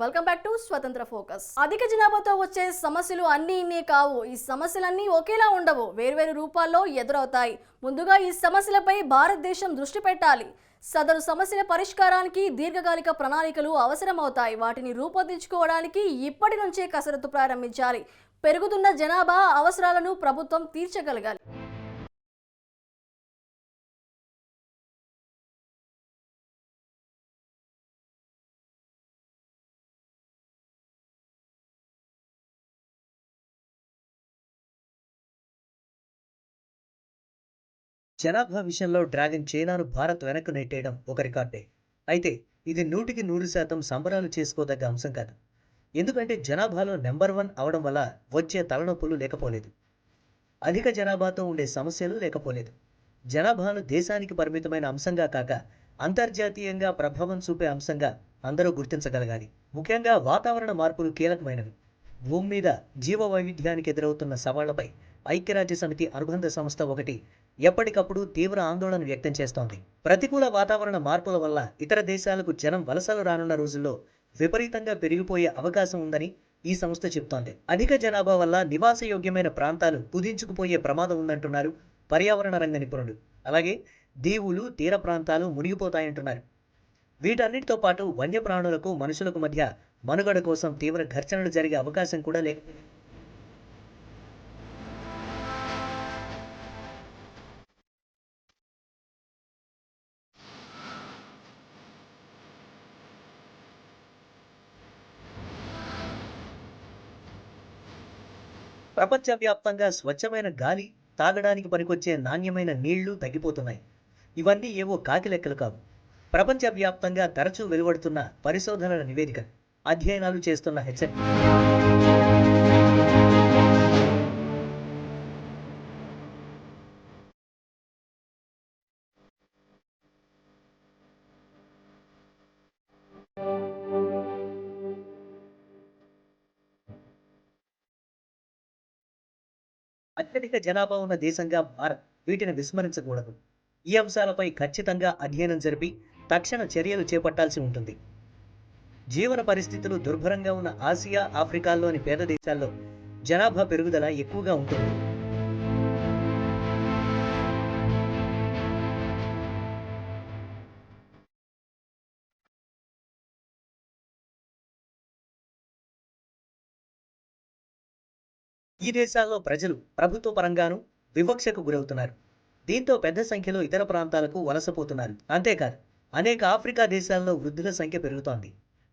Welcome back to Swatantra Focus అధిక జనాభాతో వచ్చే సమస్యలు అన్నీ ఇన్నీ కావు. ఈ సమస్యలన్నీ ఒకేలా ఉండవు. వేర్వేరు రూపాల్లో ఎదురవుతాయి. ముందుగా ఈ సమస్యలపై భారతదేశం దృష్టి పెట్టాలి. సదరు సమస్యల పరిష్కారానికి దీర్ఘకాలిక ప్రణాళికలు అవసరమవుతాయి. వాటిని రూపొందించుకోవడానికి ఇప్పటి నుంచే కసరత్తు ప్రారంభించాలి. పెరుగుతున్న జనాభా అవసరాలను ప్రభుత్వం తీర్చగలగాలి. జనాభా విషయంలో డ్రాగన్ చైనాను భారత్ వెనక్కు నెట్టేయడం ఒక రికార్డే. అయితే ఇది నూటికి నూరు శాతం సంబరాలు చేసుకోదగ్గ అంశం కాదు. ఎందుకంటే జనాభాలో నెంబర్ వన్ అవడం వల్ల వచ్చే తలనొప్పులు లేకపోలేదు. అధిక జనాభాతో ఉండే సమస్యలు లేకపోలేదు. జనాభాను దేశానికి పరిమితమైన అంశంగా కాక అంతర్జాతీయంగా ప్రభావం చూపే అంశంగా అందరూ గుర్తించగలగాలి. ముఖ్యంగా వాతావరణ మార్పులు కీలకమైనవి. భూమి మీద జీవ వైవిధ్యానికి ఎదురవుతున్న సవాళ్ళపై ఐక్యరాజ్య సమితి అనుబంధ సంస్థ ఒకటి ఎప్పటికప్పుడు తీవ్ర ఆందోళన వ్యక్తం చేస్తోంది. ప్రతికూల వాతావరణ మార్పుల వల్ల ఇతర దేశాలకు జనం వలసలు రానున్న రోజుల్లో విపరీతంగా పెరిగిపోయే అవకాశం ఉందని ఈ సంస్థ చెబుతోంది. అధిక జనాభా వల్ల నివాసయోగ్యమైన ప్రాంతాలు కుదించుకుపోయే ప్రమాదం ఉందంటున్నారు పర్యావరణ రంగ నిపుణులు. అలాగే దీవులు తీర ప్రాంతాలు మునిగిపోతాయంటున్నారు. వీటన్నిటితో పాటు వన్యప్రాణులకు మనుషులకు మధ్య మనుగడ కోసం తీవ్ర ఘర్షణలు జరిగే అవకాశం కూడా లేదు ప్రపంచవ్యాప్తంగా స్వచ్ఛమైన గాలి తాగడానికి పనికొచ్చే నాణ్యమైన నీళ్ళు తగ్గిపోతున్నాయి. ఇవన్నీ ఏవో కాకి లెక్కలు కావు. ప్రపంచవ్యాప్తంగా తరచూ వెలువడుతున్న పరిశోధనల నివేదిక. అధ్యయనాలు చేస్తున్న హెచ్చరిక అత్యధిక జనాభా ఉన్న దేశంగా భారత్ వీటిని విస్మరించకూడదు. ఈ అంశాలపై ఖచ్చితంగా అధ్యయనం జరిపి తక్షణ చర్యలు చేపట్టాల్సి ఉంటుంది. జీవన పరిస్థితులు దుర్భరంగా ఉన్న ఆసియా ఆఫ్రికాల్లోని పేద దేశాల్లో జనాభా పెరుగుదల ఎక్కువగా ఉంటుంది. ఈ దేశాల్లో ప్రజలు ప్రభుత్వ పరంగాను వివక్షకు గురవుతున్నారు. దీంతో పెద్ద సంఖ్యలో ఇతర ప్రాంతాలకు వలసపోతున్నారు. అంతేకాదు అనేక ఆఫ్రికా దేశాల్లో వృద్ధుల సంఖ్య పెరుగుతోంది.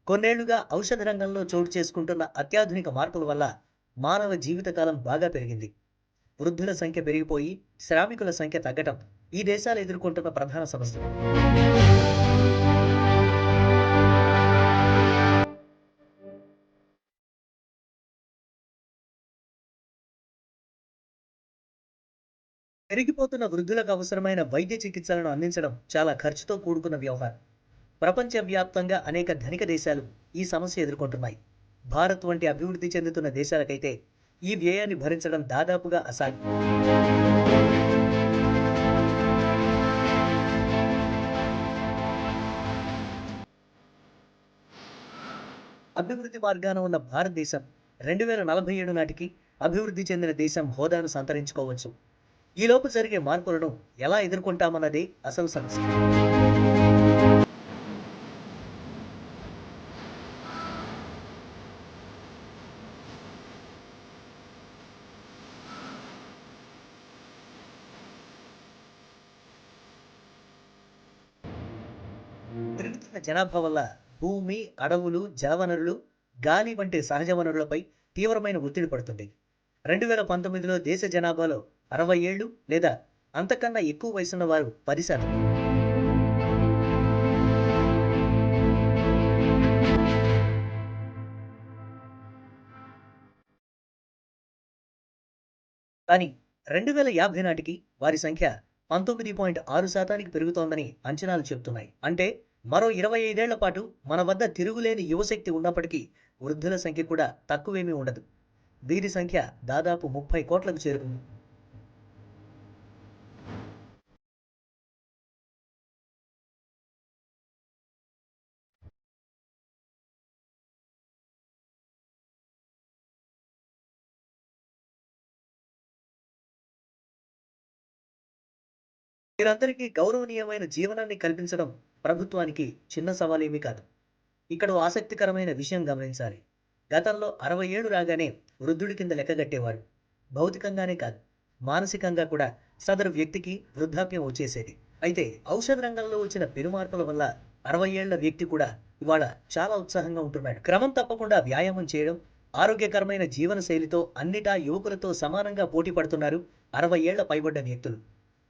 కొన్నేళ్ళుగా ఔషధ రంగంలో చోటు చేసుకుంటున్న అత్యాధునిక మార్పుల వల్ల మానవ జీవితకాలం బాగా పెరిగింది. వృద్ధుల సంఖ్య పెరిగిపోయి శ్రామికుల సంఖ్య తగ్గటం ఈ దేశాలు ఎదుర్కొంటున్న ప్రధాన సమస్య. పెరిగిపోతున్న వృద్ధులకు అవసరమైన వైద్య చికిత్సలను అందించడం చాలా ఖర్చుతో కూడుకున్న వ్యవహారం. ప్రపంచవ్యాప్తంగా అనేక ధనిక దేశాలు ఈ సమస్య ఎదుర్కొంటున్నాయి. భారత్ వంటి అభివృద్ధి చెందుతున్న దేశాలకైతే ఈ వ్యయాన్ని భరించడం దాదాపుగా అసాధ్యం. అభివృద్ధి మార్గాన ఉన్న భారతదేశం రెండు వేల నలభై ఏడు నాటికి అభివృద్ధి చెందిన దేశం హోదాను సంతరించుకోవచ్చు. ఈలోపు జరిగే మార్పులను ఎలా ఎదుర్కొంటామన్నది అసలు సమస్య. పెరుగుతున్న జనాభా వల్ల భూమి అడవులు జలవనరులు గాలి వంటి సహజ వనరులపై తీవ్రమైన ఒత్తిడి పడుతుంది. రెండు వేల పంతొమ్మిదిలో దేశ జనాభాలో అరవై ఏళ్ళు లేదా అంతకన్నా ఎక్కువ వయసున్న వారు పది శాతం కానీ రెండు వేల యాభై నాటికి వారి సంఖ్య పంతొమ్మిది పాయింట్ ఆరు శాతానికి పెరుగుతోందని అంచనాలు చెబుతున్నాయి. అంటే మరో ఇరవై ఐదేళ్ళ పాటు మన వద్ద తిరుగులేని యువశక్తి ఉన్నప్పటికీ వృద్ధుల సంఖ్య కూడా తక్కువేమీ ఉండదు. దీని సంఖ్య దాదాపు ముప్పై కోట్లకు చేరుకుంది. మీరందరికీ గౌరవనీయమైన జీవనాన్ని కల్పించడం ప్రభుత్వానికి చిన్న సవాలేమీ కాదు. ఇక్కడ ఆసక్తికరమైన విషయం గమనించాలి. గతంలో అరవై ఏడు రాగానే వృద్ధుడి కింద లెక్కగట్టేవారు భౌతికంగానే కాదు మానసికంగా కూడా సదరు వ్యక్తికి వృద్ధాప్యం వచ్చేసేది. అయితే ఔషధ రంగంలో వచ్చిన పెనుమార్పుల వల్ల అరవై ఏళ్ళ వ్యక్తి కూడా ఇవాళ చాలా ఉత్సాహంగా ఉంటున్నాడు. క్రమం తప్పకుండా వ్యాయామం చేయడం ఆరోగ్యకరమైన జీవన శైలితో అన్నిటా యువకులతో సమానంగా పోటీ పడుతున్నారు అరవై ఏళ్ళ పైబడ్డ వ్యక్తులు.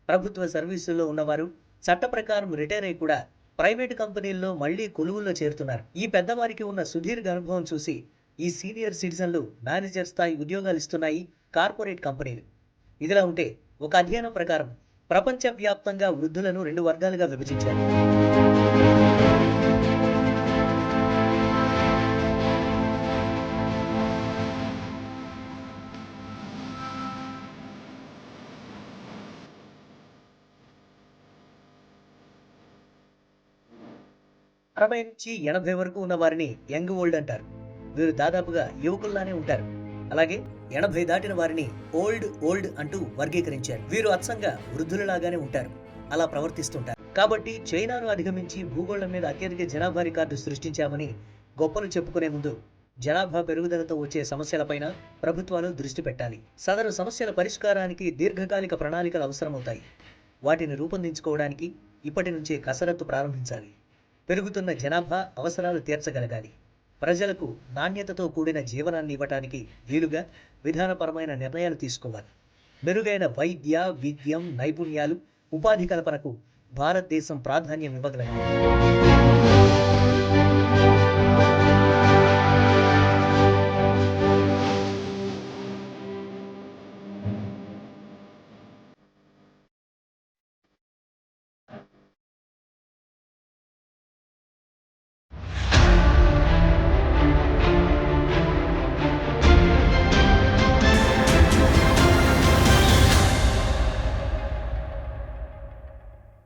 ప్రభుత్వ సర్వీసుల్లో ఉన్నవారు చట్ట ప్రకారం రిటైర్ అయి కూడా ప్రైవేటు కంపెనీల్లో మళ్ళీ కొలువుల్లో చేరుతున్నారు. ఈ పెద్దవారికి ఉన్న సుదీర్ఘ అనుభవం చూసి ఈ సీనియర్ సిటిజన్లు మేనేజర్ స్థాయి ఉద్యోగాలు ఇస్తున్నాయి కార్పొరేట్ కంపెనీలు. ఇదిలా ఉంటే ఒక అధ్యయనం ప్రకారం ప్రపంచవ్యాప్తంగా వృద్ధులను రెండు వర్గాలుగా విభజించారు. అరవై నుంచి ఎనభై వరకు ఉన్న వారిని యంగ్ ఓల్డ్ అంటారు. వీరు దాదాపుగా యువకుల్లానే ఉంటారు. అలాగే ఎనభై దాటిన వారిని ఓల్డ్ ఓల్డ్ అంటూ వర్గీకరించారు. వీరు అచ్చంగా వృద్ధులలాగానే ఉంటారు. అలా ప్రవర్తిస్తుంటారు. కాబట్టి చైనాను అధిగమించి భూగోళం మీద అత్యధిక జనాభా రికార్డు సృష్టించామని గొప్పలు చెప్పుకునే ముందు జనాభా పెరుగుదలతో వచ్చే సమస్యలపైన ప్రభుత్వాలు దృష్టి పెట్టాలి. సదరు సమస్యల పరిష్కారానికి దీర్ఘకాలిక ప్రణాళికలు అవసరమవుతాయి. వాటిని రూపొందించుకోవడానికి ఇప్పటి నుంచే కసరత్తు ప్రారంభించాలి. పెరుగుతున్న జనాభా అవసరాలు తీర్చగలగాలి. ప్రజలకు నాణ్యతతో కూడిన జీవనాన్ని ఇవ్వటానికి వీలుగా విధానపరమైన నిర్ణయాలు తీసుకోవాలి. మెరుగైన వైద్య విద్యం నైపుణ్యాలు ఉపాధి కల్పనకు భారతదేశం ప్రాధాన్యం ఇవ్వగలదు